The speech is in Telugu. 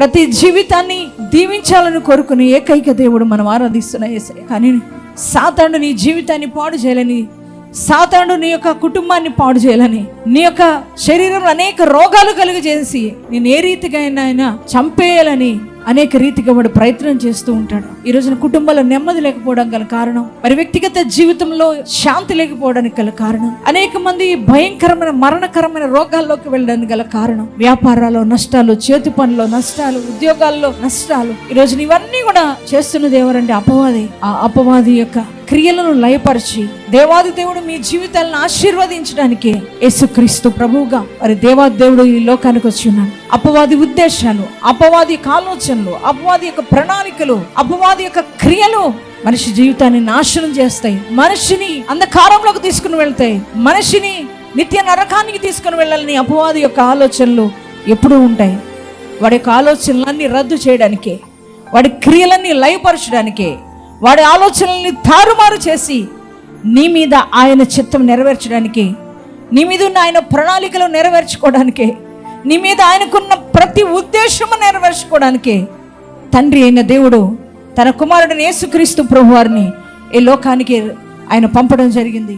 ప్రతి జీవితాన్ని దీవించాలని కోరుకుని ఏకైక దేవుడు మనం ఆరాధిస్తున్న ఏసయ్య కానీ సాతాండు నీ జీవితాన్ని పాడు చేయాలని సాతాండు నీ యొక్క కుటుంబాన్ని పాడు చేయాలని నీ యొక్క శరీరంలో అనేక రోగాలు కలుగజేసి నేను ఏ రీతిగా అయినా చంపేయాలని అనేక రీతిగా వాడు ప్రయత్నం చేస్తూ ఉంటాడు. ఈ రోజున కుటుంబంలో నెమ్మది లేకపోవడం గల కారణం మరి వ్యక్తిగత జీవితంలో శాంతి లేకపోవడానికి గల కారణం అనేక మంది భయంకరమైన మరణకరమైన రోగాల్లోకి వెళ్ళడానికి గల కారణం వ్యాపారాల్లో నష్టాలు చేతి పనుల్లో నష్టాలు ఉద్యోగాల్లో నష్టాలు. ఈ రోజున ఇవన్నీ కూడా చేస్తున్నది ఎవరంటే అపవాది. ఆ అపవాది యొక్క క్రియలను లయపరిచి దేవాది దేవుడు మీ జీవితాలను ఆశీర్వదించడానికి యేసుక్రీస్తు ప్రభువుగా మరి దేవాది దేవుడు ఈ లోకానికి వచ్చి ఉన్నాడు. అపవాది ఉద్దేశాలు అపవాది యొక్క ఆలోచనలు అపవాది యొక్క ప్రణాళికలు అపవాది యొక్క క్రియలు మనిషి జీవితాన్ని నాశనం చేస్తాయి. మనిషిని అంధకారంలోకి తీసుకుని వెళ్తాయి. మనిషిని నిత్య నరకానికి తీసుకుని వెళ్ళాలని అపవాది యొక్క ఆలోచనలు ఎప్పుడూ ఉంటాయి. వాడి యొక్క ఆలోచనలన్నీ రద్దు చేయడానికే వాడి క్రియలన్నీ లయపరచడానికే వాడి ఆలోచనల్ని తారుమారు చేసి నీ మీద ఆయన చిత్తం నెరవేర్చడానికి నీ మీద ఉన్న ఆయన ప్రణాళికలు నెరవేర్చుకోవడానికే నీ మీద ఆయనకున్న ప్రతి ఉద్దేశము నెరవేర్చుకోవడానికే తండ్రి అయిన దేవుడు తన కుమారుడిని యేసుక్రీస్తు ప్రభువారిని ఈ లోకానికి ఆయన పంపడం జరిగింది.